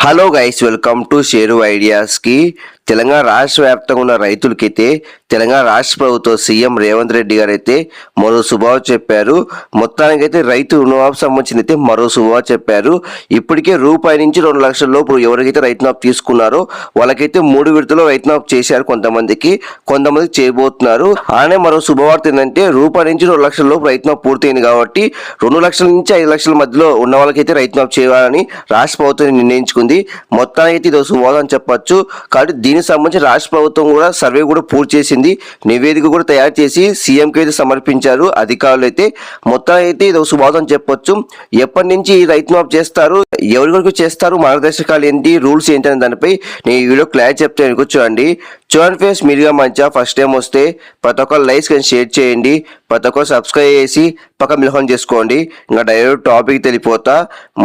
Hello guys welcome to share ఐడియాస్కి Telangana రాష్ట్ర వ్యాప్తంగా ఉన్న రైతులకైతే తెలంగాణ రాష్ట్ర ప్రభుత్వం సీఎం రేవంత్ రెడ్డి గారు అయితే మరో శుభావ చెప్పారు. మొత్తానికైతే రైతు రుణమాఫీ సంబంధించిన అయితే మరో శుభావ చెప్పారు. ఇప్పటికే రూపాయి నుంచి రెండు లక్షల లోపు ఎవరికైతే రైతునాఫ్ తీసుకున్నారో వాళ్ళకైతే మూడు విడతలో రైతునాఫ్ చేశారు కొంతమందికి. కొంతమందికి చేయబోతున్నారు. అలానే మరో శుభవార్త ఏంటంటే రూపాయి నుంచి రెండు లక్షల లోపు రైతునాఫ్ పూర్తయింది కాబట్టి రెండు లక్షల నుంచి ఐదు లక్షల మధ్యలో ఉన్న వాళ్ళకైతే రైతునాఫ్ చేయాలని రాష్ట్ర ప్రభుత్వం నిర్ణయించుకుంది. మొత్తానికి అయితే ఇది శుభవాదం చెప్పొచ్చు. కాబట్టి దీనికి సంబంధించి రాష్ట్ర ప్రభుత్వం కూడా సర్వే కూడా పూర్తి చేసింది. నివేదిక కూడా తయారు చేసి సీఎంకి అయితే సమర్పించారు అధికారులు అయితే. మొత్తానికి అయితే ఇది శుభవాదం చెప్పొచ్చు. ఎప్పటి నుంచి ఈ రైతు మాఫ్ చేస్తారు? ఎవరి వరకు చేస్తారు? మార్గదర్శకాలు ఏంటి? రూల్స్ ఏంటి అనే దానిపై నేను ఈ వీడియో క్లారిటీ చెప్తాను చూడండి చూడండి ఫ్రెండ్స్ మీరుగా మంచిగా ఫస్ట్ టైం వస్తే ప్రతి ఒక్కరు లైక్స్ కానీ షేర్ చేయండి. ప్రతి ఒక్కరు సబ్స్క్రైబ్ చేసి పక్క మిలహం చేసుకోండి. ఇంకా డైరెక్ట్ టాపిక్ తెలిపోతా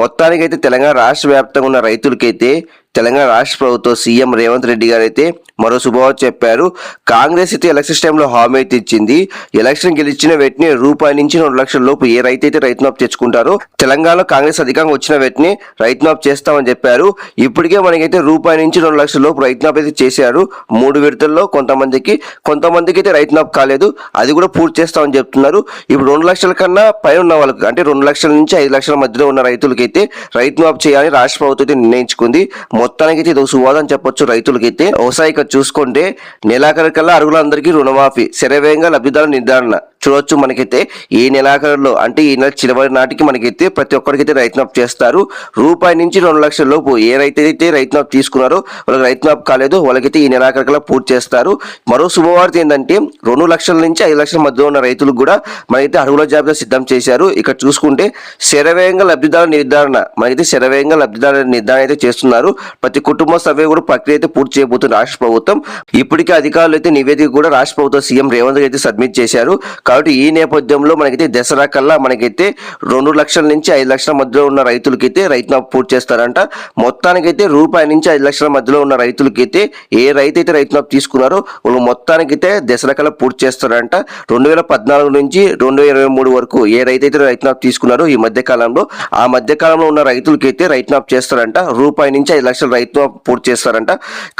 మొత్తానికైతే తెలంగాణ రాష్ట్ర వ్యాప్తంగా ఉన్న రైతులకైతే తెలంగాణ రాష్ట్ర ప్రభుత్వం సీఎం రేవంత్ రెడ్డి గారు అయితే మరో శుభవార్త చెప్పారు. కాంగ్రెస్ అయితే ఎలక్షన్ టైంలో హామీ అయితే ఇచ్చింది. ఎలక్షన్ గెలిచిన వెంటనే రూపాయి నుంచి రెండు లక్షల లోపు ఏ రైతు అయితే రైతు తెచ్చుకుంటారో తెలంగాణలో కాంగ్రెస్ అధికంగా వచ్చిన వెంటనే రైతు చేస్తామని చెప్పారు. ఇప్పటికే మనకైతే రూపాయి నుంచి రెండు లక్షల లోపు రైతు అయితే చేశారు. మూడు విడతల్లో కొంతమందికి కొంతమందికి అయితే రైతు కాలేదు. అది కూడా పూర్తి చేస్తామని చెప్తున్నారు. ఇప్పుడు రెండు లక్షల కన్నా పైన ఉన్న వాళ్ళకి అంటే రెండు లక్షల నుంచి ఐదు లక్షల మధ్యలో ఉన్న రైతులకైతే రైతు చేయాలని రాష్ట్ర ప్రభుత్వం అయితే నిర్ణయించుకుంది. మొత్తానికైతే ఇది ఒక సువాదం చెప్పొచ్చు రైతులకైతే. వ్యవసాయ ఇక్కడ చూసుకుంటే నెలాఖరికల్లా అరుగులందరికీ రుణమాఫీ శరవేగంగా లబ్ధిదారుల నిర్ధారణ. చూడొచ్చు మనకైతే ఈ నెలాఖరులో అంటే ఈ నెల చివరి నాటికి మనకైతే ప్రతి ఒక్కరికైతే రైతునాప్ చేస్తారు. రూపాయి నుంచి రెండు లక్షల లోపు ఏ రైతు అయితే రైతునాప్ తీసుకున్నారో వాళ్ళకి రైతునాప్ కాలేదు వాళ్ళకైతే ఈ నెలాఖరికల్లా పూర్తి చేస్తారు. మరో శుభవార్త ఏంటంటే రెండు లక్షల నుంచి ఐదు లక్షల మధ్య ఉన్న రైతులకు కూడా మనకైతే అడుగుల జాబితా సిద్ధం చేశారు. ఇక్కడ చూసుకుంటే శరవేగంగా లబ్ధిదారుల నిర్ధారణ మనకైతే శరవేగంగా లబ్ధిదారుల నిర్ధారణ అయితే చేస్తున్నారు. ప్రతి కుటుంబ సర్వే కూడా ప్రక్రియ అయితే పూర్తి చేయబోతుంది రాష్ట్ర ప్రభుత్వం. ఇప్పటికే అధికారులు అయితే నివేదిక కూడా రాష్ట్ర ప్రభుత్వం సీఎం రేవంత్ రెడ్డి అయితే సబ్మిట్ చేశారు. కాబట్టి ఈ నేపథ్యంలో మనకైతే దసరా కల్లా మనకైతే రెండు లక్షల నుంచి ఐదు లక్షల మధ్యలో ఉన్న రైతులకైతే రైతు పూర్తి చేస్తారంట. మొత్తానికైతే రూపాయి నుంచి ఐదు లక్షల మధ్యలో ఉన్న రైతులకైతే ఏ రైతు అయితే రైతు తీసుకున్నారో వాళ్ళు మొత్తానికైతే దసరా కల్లా పూర్తి చేస్తారంట. రెండు వేల పద్నాలుగు నుంచి రెండు వేల ఇరవై మూడు వరకు ఏ రైతు అయితే రైతు తీసుకున్నారో ఈ మధ్య కాలంలో ఆ మధ్య కాలంలో ఉన్న రైతులకైతే రైతు చేస్తారంట. రూపాయి నుంచి ఐదు లక్షల రైతు పూర్తి చేస్తారంట.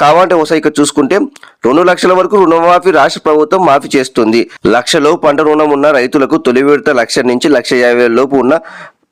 కావాలంటే ఒకసారి ఇక్కడ చూసుకుంటే రెండు లక్షల వరకు రుణమాఫీ రాష్ట్ర ప్రభుత్వం మాఫీ చేస్తుంది. లక్షలో పంట రుణం ఉన్న రైతులకు తొలి విడత లక్ష నుంచి లక్ష యాభై లోపు ఉన్న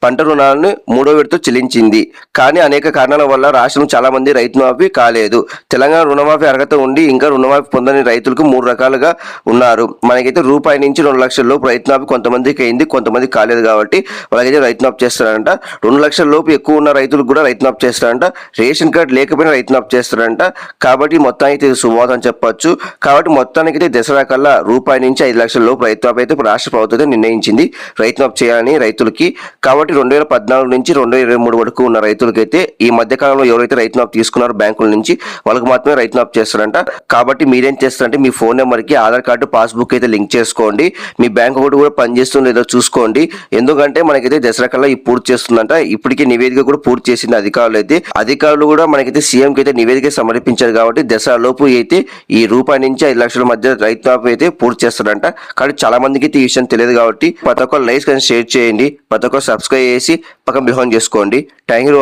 పంట రుణాలను మూడో విడత చెల్లించింది. కానీ అనేక కారణాల వల్ల రాష్ట్రం చాలా మంది రైతుమాఫీ కాలేదు. తెలంగాణ రుణమాఫీ అర్హత ఉండి ఇంకా రుణమాఫీ పొందని రైతులకు మూడు రకాలుగా ఉన్నారు. మనకైతే రూపాయి నుంచి రెండు లక్షల లోపు రైతుమాఫీ కొంతమందికి అయింది కొంతమంది కాలేదు కాబట్టి వాళ్ళకైతే రైతుమాఫీ చేస్తారంట రెండు లక్షల లోపు ఎక్కువ ఉన్న రైతులకు కూడా రైతుమాఫీ చేస్తారంట రేషన్ కార్డు లేకపోయినా రైతుమాఫీ చేస్తారంట కాబట్టి మొత్తానికి ఇది సువాదం చెప్పొచ్చు. కాబట్టి మొత్తానికి అయితే దసరా కల్లా రూపాయి నుంచి ఐదు లక్షల లోపు రైతుమాఫీ అయితే రాష్ట్ర ప్రభుత్వం నిర్ణయించింది. రైతుమాఫీ చేయాలని రైతులకి. కాబట్టి రెండు వేల పద్నాలుగు నుంచి రెండు వేల ఇరవై మూడు వరకు ఉన్న రైతులకైతే ఈ మధ్య కాలంలో ఎవరైతే రైతు నాప్ తీసుకున్నారో బ్యాంకుల నుంచి వాళ్ళకి మాత్రమే రైతు నాప్ చేస్తారంట. కాబట్టి మీరేం చేస్తారంటే మీ ఫోన్ నెంబర్కి ఆధార్ కార్డు పాస్బుక్ అయితే లింక్ చేసుకోండి. మీ బ్యాంక్ ఒకటి కూడా పనిచేస్తుందో లేదో చూసుకోండి. ఎందుకంటే మనకైతే దసరా కల్లా ఈ పూర్తి చేస్తుందంట. ఇప్పటికే నివేదిక కూడా పూర్తి చేసింది అధికారులు అయితే. అధికారులు కూడా మనకైతే సీఎంకి అయితే నివేదిక సమర్పించారు కాబట్టి దసరా లోపు అయితే ఈ రూపాయి నుంచి ఐదు లక్షల మధ్య రైతు మాఫ్ అయితే పూర్తి చేస్తారంట. కానీ చాలా మందికి అయితే ఈ విషయం తెలియదు కాబట్టి ప్రతి ఒక్కరు లైక్ కానీ షేర్ చేయండి. ప్రతి ఒక్కరు సబ్స్క్రైబ్ వేసి పక్కన బిహోన్ చేసుకోండి. Thank you